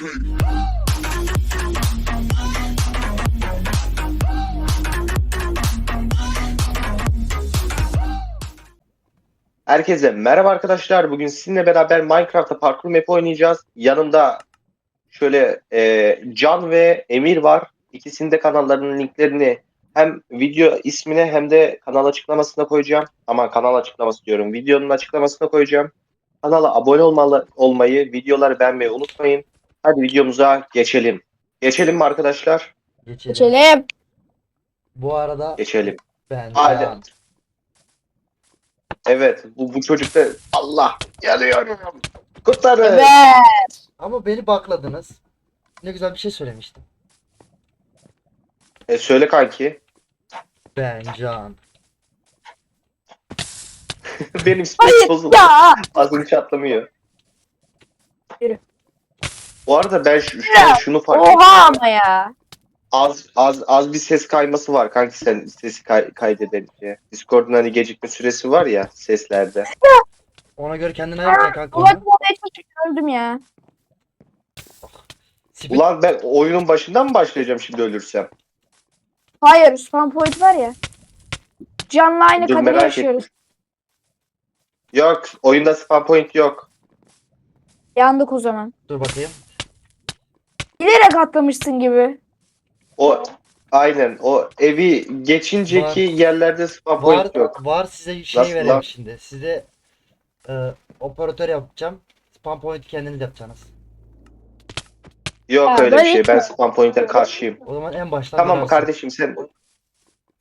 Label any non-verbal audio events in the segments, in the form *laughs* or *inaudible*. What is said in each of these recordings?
Herkese merhaba arkadaşlar. Bugün sizinle beraber Minecraft'ta parkur map oynayacağız. Yanımda şöyle e, Can ve Emir var. İkisinin de kanallarının linklerini hem video ismine hem de kanal açıklamasına koyacağım. Ama kanal açıklaması diyorum. Videonun açıklamasına koyacağım. Kanala abone olmalı, olmayı, videoları beğenmeyi unutmayın. Hadi videomuza geçelim. Geçelim mi arkadaşlar? Geçelim. Geçelim. Bu arada Geçelim. ben Hadi. Can. Evet, bu, bu çocuk da Allah yanıyorum. Kurtarın. Evet. Ama beni bakladınız. Ne güzel bir şey söylemiştim. E, söyle kanki. Ben Can. *laughs* Benim space Hayır bozuldu. ya. Ağzım çatlamıyor. Yürü. Bu arada ben şu, şu- şunu fark ettim. Oha ama ya. Az, az, az bir ses kayması var kanki sen sesi kay, kaydedince. Discord'un hani gecikme süresi var ya seslerde. Ona göre kendine ayarla kanka çalışıyorum öldüm ya. Ulan ben oyunun başından mı başlayacağım şimdi ölürsem? Hayır spam point var ya. Canlı aynı Dur, kaderi merak yaşıyoruz. Yok oyunda spam point yok. Yandık o zaman. Dur bakayım. Bilerek atlamışsın gibi. O aynen o evi geçinceki yerlerde spam Var, point yok. var size şey Nasıl vereyim lan? şimdi. Size e, operatör yapacağım. Spam point kendiniz yapacaksınız. Yok Ha, öyle bir şey. hiç Ben spam point'e karşıyım. O zaman en baştan Tamam girersin. kardeşim sen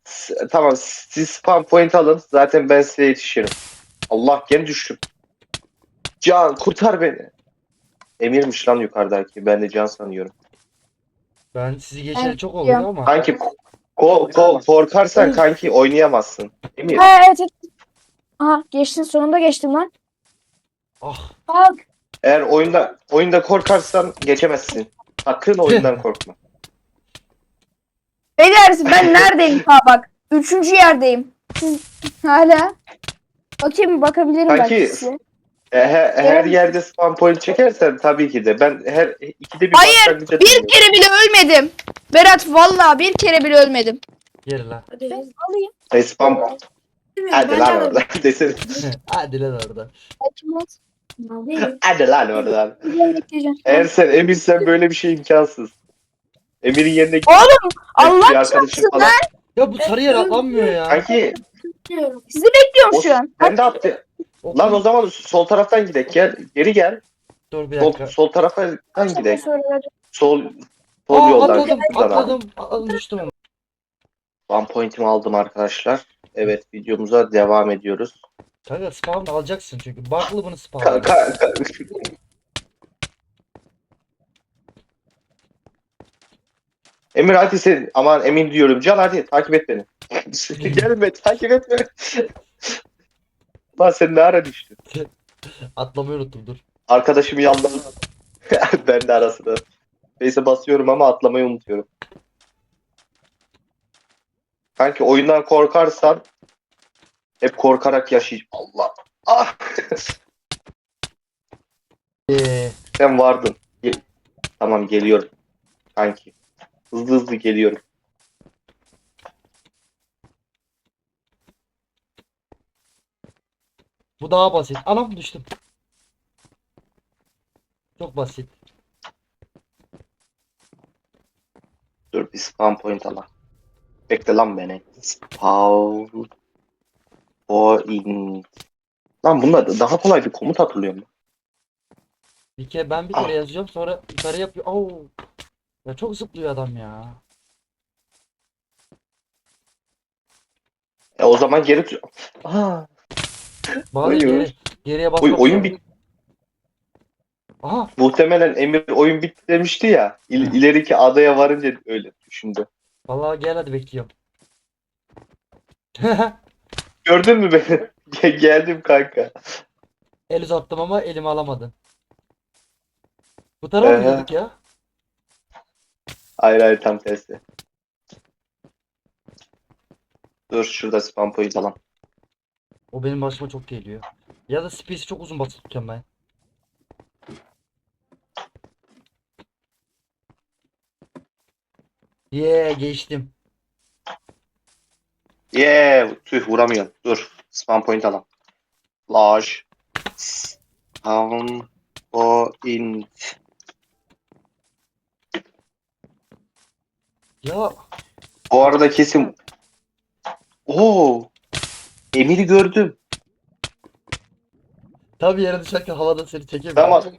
S- tamam siz spam point alın zaten ben size yetişirim. Allah gene düştüm. Can kurtar beni. Emirmiş lan yukarıdaki. Ben de Can sanıyorum. Ben sizi geçeli çok oluyor ama. Kanki ko, ko, korkarsan kanki oynayamazsın. Emir. Ha evet evet. Aha geçtin sonunda geçtim lan. Ah Bak. Eğer oyunda oyunda korkarsan geçemezsin. Sakın *laughs* oyundan korkma. Beyler ben *laughs* neredeyim ha bak. Üçüncü yerdeyim. Siz hala. Bakayım bakabilirim Kanki, belki size. E, he- her Evet. yerde spam point çekersen tabii ki de. Ben her ikide bir Hayır, başlangıca Bir dönüyorum. kere bile ölmedim. Berat vallahi bir kere bile ölmedim. geri lan. Ben alayım. E, spam hadi lan oradan *laughs* desene. *laughs* Hadi lan orada. Hadi lan oradan. *laughs* Bekleyeceğim. Eğer sen eminsen böyle bir şey imkansız. Emir'in yerine git. Oğlum bir Allah arkadaşım çarpsın falan. Ya bu sarı yer atlanmıyor ya. Kanki sizi bekliyorum o, şu an. ben de attı. Lan o zaman sol taraftan gidek. Gel, geri gel. Dur bir Sol, dakika. sol taraftan gidek. Sol sol Aa, yoldan. atladım, atladım, atladım düştüm ama. One point'imi aldım arkadaşlar. Evet videomuza devam ediyoruz. Kanka spawn alacaksın çünkü. Baklı bunu spawn. Ka- Emir hadi sen aman Emin diyorum. Can hadi takip et beni. *laughs* Gelme takip etme. Lan sen ne ara düştün? *laughs* Atlamayı unuttum dur. Arkadaşım yandı. *laughs* ben de arasında. Neyse basıyorum ama atlamayı unutuyorum. Kanki oyundan korkarsan hep korkarak yaşay. Allah. Ah. *laughs* Ee, Sen vardın. Ge- tamam geliyorum. Kanki. Hızlı hızlı geliyorum. Bu daha basit. Anam düştüm. Çok basit. Dur bir spam point ala. Bekle lan beni. Spawn point. Lan bunlar daha kolay bir komut hatırlıyorum. Bir kere ben bir kere yazıyorum sonra yukarı yapıyor. Oo. Ya çok zıplıyor adam ya. E o zaman geri. Aa, Hayır. geri, geriye oy, basmak oyun zor. bit Aha muhtemelen Emir oyun bitti demişti ya. İl, ileriki adaya varınca öyle düşündü. vallahi gel hadi bekliyorum. *laughs* Gördün mü beni? Ge- Geldim kanka. El uzattım ama elimi alamadın. Bu tarafa mı gidiyorduk ya? Hayır hayır tam tersi. Dur şurada spam point alalım. O benim başıma çok geliyor. Ya da space'i çok uzun basıp tutuyorum ben. Ye geçtim. Yeah, tüh vuramıyorum. Dur. Spam point alalım. Large. Spam point. Ya Bu arada kesin. Oo. Emir'i gördüm. tam yere düşerken havada seni çekemiyor. Tamam. *laughs*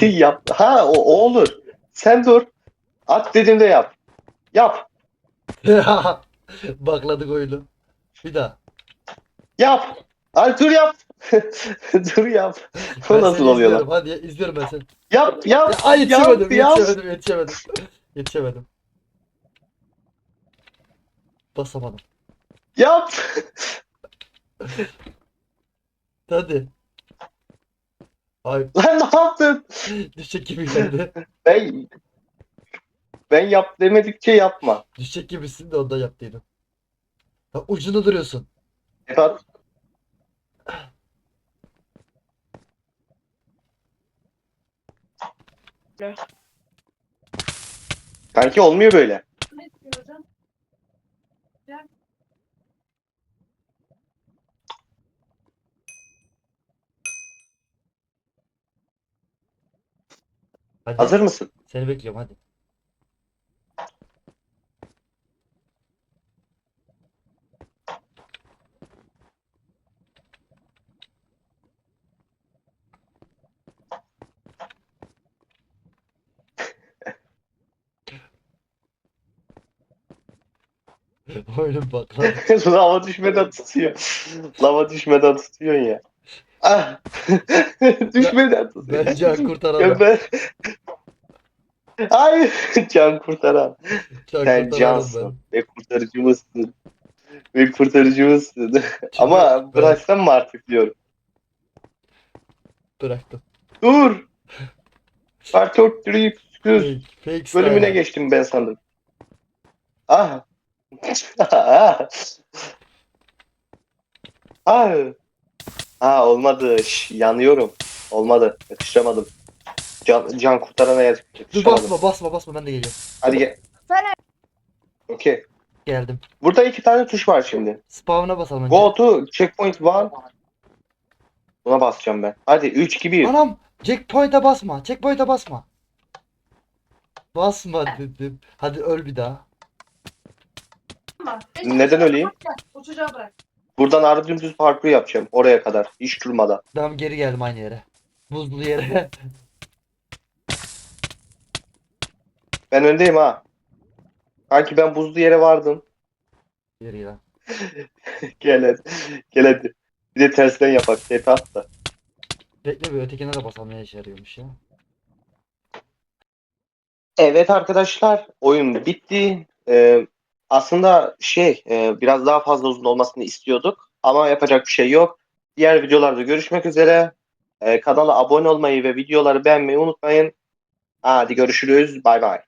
yap. Ha o, o olur. Sen dur. At dediğimde yap. Yap. *laughs* Bakladık oyunu. Bir daha. Yap. Hadi dur yap. *laughs* dur yap. O Ben nasıl seni oluyor lan? izliyorum. Hadi ya, izliyorum ben seni. Yap yap. Ya, ay yetişemedim, yap. yetişemedim, yetişemedim. Yetişemedim. Basamadım. Yap. Hadi. Ay *laughs* Lan ne yaptın? düşecek gibi geldi. Ben ben yap demedikçe yapma. Düşecek gibisin de ondan yaptıydım. Ya ucunda duruyorsun. Efendim? Kanki olmuyor böyle. Hadi. Hazır mısın? Seni bekliyorum hadi. *laughs* Oyunun bak lan. Lava düşmeden tutuyor. Lava düşmeden tutuyorsun ya. Ah. *laughs* düşmeden tutuyor. Ben can Ya kurtaramam. ben... Hayır. Can kurtaran. Can Sen kurtaramam cansın. Ve kurtarıcımızsın. Ve kurtarıcımızsın. Ama ben bıraksam mı artık diyorum. bıraktım. Dur. Part 4 3 Fake, fake bölümüne style. geçtim ben sandım. Ah. *laughs* ah. Ah. Ha olmadı. Şş, yanıyorum. Olmadı. Yakıştıramadım. Can, can kurtarana yak- Dur yakıştıramadım. basma basma basma ben de geliyorum. Hadi gel. Sen Okey. Geldim. Burada iki tane tuş var şimdi. Spawn'a basalım önce. Go to checkpoint 1. Buna basacağım ben. Hadi 3 2 1. Anam checkpoint'e basma. Checkpoint'e basma. Basma dedim. Hadi öl bir daha. Neden öleyim? Çocuğa bırak. Buradan ağrı dümdüz parkur yapacağım. Oraya kadar. Hiç durmadan. Ben geri geldim aynı yere. Buzlu yere. Ben öndeyim ha. Kanki ben buzlu yere vardım. Geri gel. *laughs* Gel hadi. Gel hadi. Bir de tersten yapak. Tepe at da. Bekle bir ötekine de basalım ne işe yarıyormuş ya. Evet arkadaşlar. Oyun bitti. Ee, aslında şey e, biraz daha fazla uzun olmasını istiyorduk. Ama yapacak bir şey yok. Diğer videolarda görüşmek üzere. Ee, kanala abone olmayı ve videoları beğenmeyi unutmayın. Hadi görüşürüz. Bay bay.